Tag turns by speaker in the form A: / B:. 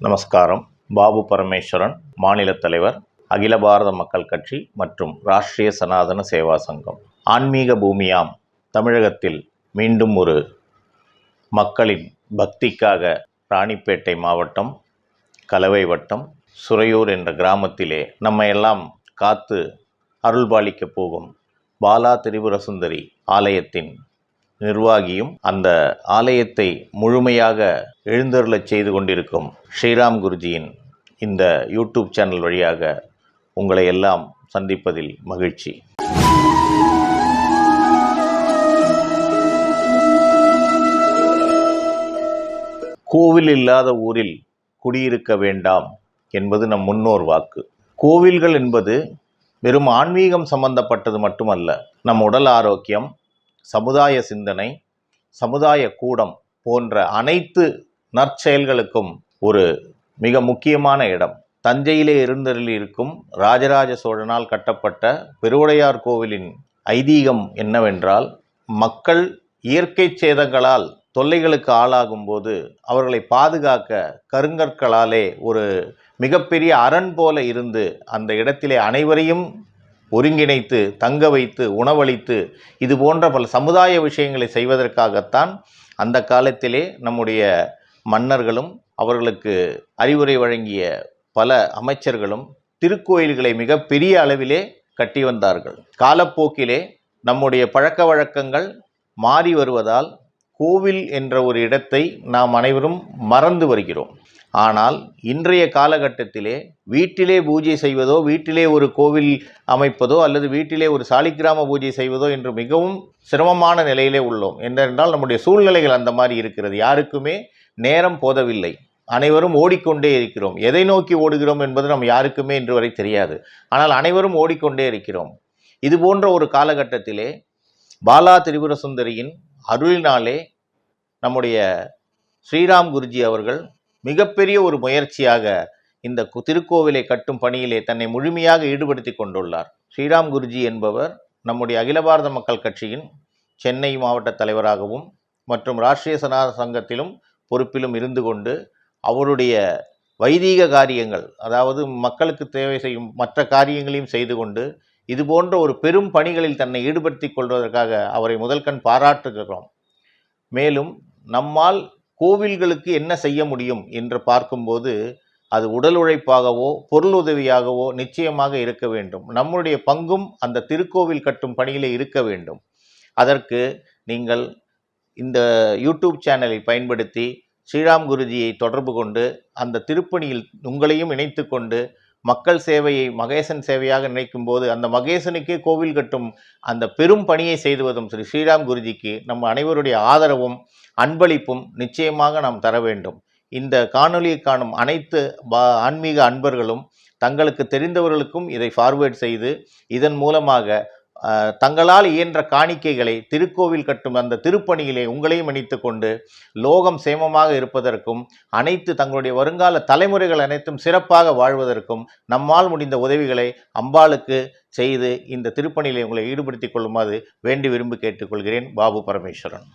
A: நமஸ்காரம். பாபு பரமேஸ்வரன் மாநில தலைவர் அகில பாரத மக்கள் கட்சி மற்றும் ராஷ்டிரிய சனாதன சேவா சங்கம். ஆன்மீக பூமியாம். தமிழகத்தில் மீண்டும் ஒரு மக்களின் பக்திக்காக ராணிப்பேட்டை மாவட்டம் கலவை வட்டம் சுரையூர் என்ற கிராமத்திலே நம்ம எல்லாம் காத்து அருள்பாலிக்கப் போகும் பாலா திரிபுர சுந்தரி ஆலயத்தின் நிர்வாகியும் அந்த ஆலயத்தை முழுமையாக எழுந்தருளச் செய்து கொண்டிருக்கும் ஸ்ரீராம் குருஜியின் இந்த யூடியூப் சேனல் வழியாக உங்களை எல்லாம் சந்திப்பதில் மகிழ்ச்சி. கோவில் இல்லாத ஊரில் குடியிருக்க வேண்டாம் என்பது நம் முன்னோர் வாக்கு. கோவில்கள் என்பது வெறும் ஆன்மீகம் சம்பந்தப்பட்டது மட்டுமல்ல நம் உடல் ஆரோக்கியம் சமுதாய சிந்தனை சமுதாய கூடம் போன்ற அனைத்து நற்செயல்களுக்கும் ஒரு மிக முக்கியமான இடம். தஞ்சையிலே இருந்தரில் இருக்கும் ராஜராஜ சோழனால் கட்டப்பட்ட பெருவுடையார் கோவிலின் ஐதீகம் என்னவென்றால் மக்கள் இயற்கை சேதங்களால் தொல்லைகளுக்கு ஆளாகும் போது அவர்களை பாதுகாக்க கருங்கற்களாலே ஒரு மிகப்பெரிய அரண் போல இருந்து அந்த இடத்திலே அனைவரையும் ஒருங்கிணைத்து தங்க வைத்து உணவளித்து இது போன்ற பல சமுதாய விஷயங்களை செய்வதற்காகத்தான் அந்த காலத்திலே நம்முடைய மன்னர்களும் அவர்களுக்கு அறிவுரை வழங்கிய பல அமைச்சர்களும் திருக்கோயில்களை மிக பெரிய அளவிலே கட்டி வந்தார்கள். காலப்போக்கிலே நம்முடைய பழக்க வழக்கங்கள் மாறி வருவதால் கோவில் என்ற ஒரு இடத்தை நாம் அனைவரும் மறந்து வருகிறோம். ஆனால் இன்றைய காலகட்டத்திலே வீட்டிலே பூஜை செய்வதோ வீட்டிலே ஒரு கோவில் அமைப்பதோ அல்லது வீட்டிலே ஒரு சாலிக்கிராம பூஜை செய்வதோ என்று மிகவும் சிரமமான நிலையிலே உள்ளோம். என்றென்றால் நம்முடைய சூழ்நிலைகள் அந்த மாதிரி இருக்கிறது. யாருக்குமே நேரம் போதவில்லை. அனைவரும் ஓடிக்கொண்டே இருக்கிறோம். எதை நோக்கி ஓடுகிறோம் என்பது நம் யாருக்குமே இன்று வரை தெரியாது. ஆனால் அனைவரும் ஓடிக்கொண்டே இருக்கிறோம். இது போன்ற ஒரு காலகட்டத்திலே பாலா திரிபுர சுந்தரியின் அருளினாலே நம்முடைய ஸ்ரீராம் குருஜி அவர்கள் மிகப்பெரிய ஒரு முயற்சியாக இந்த திருக்கோவிலை கட்டும் பணியிலே தன்னை முழுமையாக ஈடுபடுத்தி கொண்டுள்ளார். ஸ்ரீராம் குருஜி என்பவர் நம்முடைய அகில பாரத மக்கள் கட்சியின் சென்னை மாவட்ட தலைவராகவும் மற்றும் ராஷ்டிரிய சனாத சங்கத்திலும் பொறுப்பிலும் இருந்து கொண்டு அவருடைய வைதீக காரியங்கள் அதாவது மக்களுக்கு தேவை செய்யும் மற்ற காரியங்களையும் செய்து கொண்டு இது போன்ற ஒரு பெரும் பணிகளில் தன்னை ஈடுபடுத்தி கொள்வதற்காக அவரை முதல் கண் பாராட்டுகிறோம். மேலும் நம்மால் கோவில்களுக்கு என்ன செய்ய முடியும் என்று பார்க்கும்போது அது உடல் உழைப்பாகவோ பொருள் உதவியாகவோ நிச்சயமாக இருக்க வேண்டும். நம்முடைய பங்கும் அந்த திருக்கோவில் கட்டும் பணியிலே இருக்க வேண்டும். அதற்கு நீங்கள் இந்த யூடியூப் சேனலை பயன்படுத்தி ஸ்ரீராம் குருஜியை தொடர்பு கொண்டு அந்த திருப்பணியில் உங்களையும் இணைத்து கொண்டு மக்கள் சேவையை மகேசன் சேவையாக நினைக்கும் போது அந்த மகேசனுக்கே கோவில் கட்டும் அந்த பெரும் பணியை செய்துவதும் ஸ்ரீ ஸ்ரீராம் குருஜிக்கு நம்ம அனைவருடைய ஆதரவும் அன்பளிப்பும் நிச்சயமாக நாம் தர வேண்டும். இந்த காணொலியை காணும் அனைத்து ஆன்மீக அன்பர்களும் தங்களுக்கு தெரிந்தவர்களுக்கும் இதை ஃபார்வேர்ட் செய்து இதன் மூலமாக தங்களால் இயன்ற காணிக்கைகளை திருக்கோவில் கட்டும் அந்த திருப்பணியிலே உங்களையும் இணைத்து கொண்டு லோகம் சேமமாக இருப்பதற்கும் அனைத்து தங்களுடைய வருங்கால தலைமுறைகள் அனைத்தும் சிறப்பாக வாழ்வதற்கும் நம்மால் முடிந்த உதவிகளை அம்பாளுக்கு செய்து இந்த திருப்பணியிலே உங்களை ஈடுபடுத்திக் கொள்ளுமாறு வேண்டி விரும்பி கேட்டுக்கொள்கிறேன். பாபு பரமேஸ்வரன்.